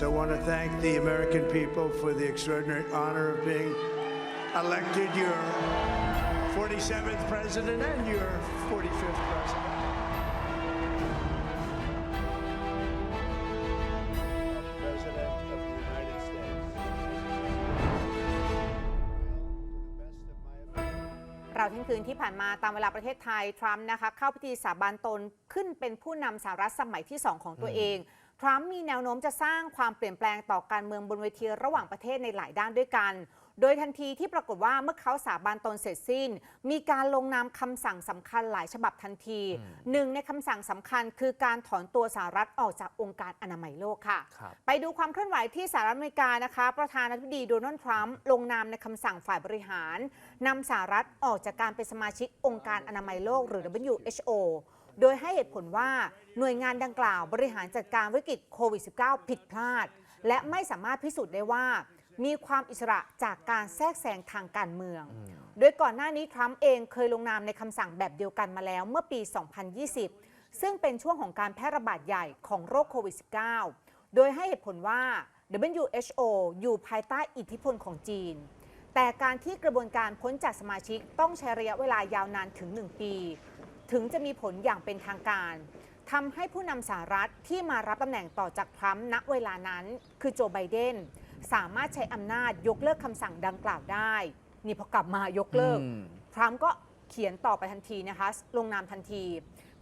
I want to thank the American people for the extraordinary honor of being elected your 47th president and your 45th president. President of the United States. Well, to the best of my ability. เราทั้งคืนที่ผ่านมาตามเวลาประเทศไทย ทรัมป์นะคะเข้าพิธีสาบานตนขึ้นเป็นผู้นำสหรัฐสมัยที่ 2 ของตัวเอง ทรัมป์มีแนวโน้มจะสร้างความเปลี่ยนแปลงต่อการเมืองบนเวทีระหว่างประเทศในหลายด้านด้วยกัน โดยทันทีที่ปรากฏว่าเมื่อเขาสาบานตนเสร็จสิ้น มีการลงนามคำสั่งสำคัญหลายฉบับทันที หนึ่งในคำสั่งสำคัญคือการถอนตัวสหรัฐออกจากองค์การอนามัยโลกค่ะครับไปดูความเคลื่อนไหวที่สหรัฐอเมริกานะคะ ประธานาธิบดีโดนัลด์ทรัมป์ลงนามในคำสั่งฝ่ายบริหารนำสหรัฐออกจากการเป็นสมาชิกองค์การอนามัยโลกหรือ WHO โดยให้เหตุผลว่าหน่วยงานดังกล่าวบริหารจัดการวิกฤตโควิด -19 ผิดพลาด และไม่สามารถพิสูจน์ได้ว่า มีความอิสระจากการแทรกแซงทางการเมือง โดยก่อนหน้านี้ทรัมป์เองเคยลงนามในคำสั่งแบบเดียวกันมาแล้วเมื่อปี 2020 ซึ่งเป็นช่วงของการแพร่ระบาดใหญ่ของโรคโควิด -19 โดยให้เหตุผลว่า WHO อยู่ภายใต้อิทธิพลของจีน แต่การที่กระบวนการพ้นจากสมาชิกต้องใช้ระยะเวลายาวนานถึง 1 ปี ถึงจะมีผลอย่างเป็นทางการทำให้ผู้นำสหรัฐที่มารับตำแหน่งต่อจากทรัมป์ณเวลานั้น คือโจไบเดนสามารถใช้อำนาจยกเลิกคำสั่งดังกล่าวได้ นี่พอกลับมายกเลิกอืมทรัมป์ก็เขียนต่อไปทันทีนะคะลงนามทันที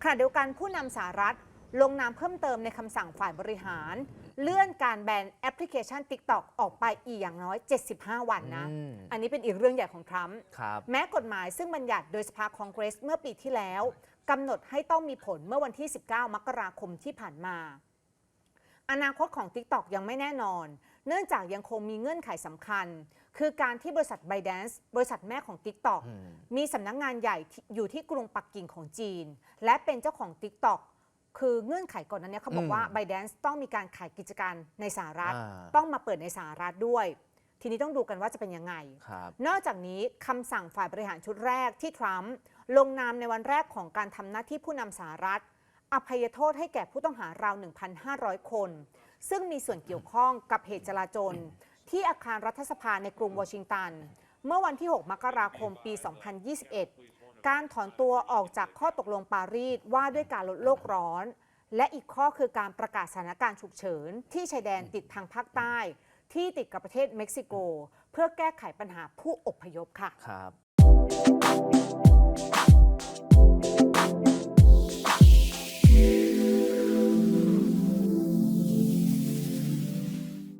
ขณะเดียวกันผู้นำสหรัฐลงนามเพิ่มเติมในคำสั่งฝ่ายบริหาร เลื่อนการแบนแอปพลิเคชัน TikTok ออกไปอีกอย่างน้อย 75 วันนะ อืม อันนี้เป็นอีกเรื่องใหญ่ของทรัมป์ ครับ แม้กฎหมายซึ่งบัญญัติโดยสภาคองเกรสเมื่อปีที่แล้วกำหนดให้ต้องมีผลเมื่อวันที่ 19 มกราคมที่ผ่านมา อนาคตของ TikTok ยังไม่แน่นอน เนื่องจากยังคงมีเงื่อนไขสำคัญ คือการที่บริษัท ByteDance บริษัทแม่ของ TikTok อืม มีสำนักงานใหญ่ที่อยู่ที่กรุงปักกิ่งของจีน และเป็นเจ้าของ TikTok คือเงื่อนไขก่อนนั้นเนี่ยเขาบอกว่า ByteDance ต้องมีการขายกิจการในสหรัฐ อ่า ต้องมาเปิดในสหรัฐด้วย ทีนี้ต้องดูกันว่าจะเป็นยังไง ครับ นอกจากนี้คำสั่งฝ่ายบริหารชุดแรกที่ทรัมป์ลงนามในวันแรกของการทำหน้าที่ผู้นำสหรัฐ อภัยโทษให้แก่ผู้ต้องหาราว 1,500 คน ซึ่งมีส่วนเกี่ยวข้องกับเหตุจลาจล ที่อาคารรัฐสภาในกรุงวอชิงตัน เมื่อวันที่ 6 มกราคมปี 2021 การถอนตัวออกจากข้อตกลงปารีสว่าด้วยการลดโลกร้อน และอีกข้อคือการประกาศสถานการณ์ฉุกเฉิน ที่ชายแดนติดทางภาคใต้ ที่ติดกับประเทศเม็กซิโก เพื่อแก้ไขปัญหาผู้อพยพค่ะครับ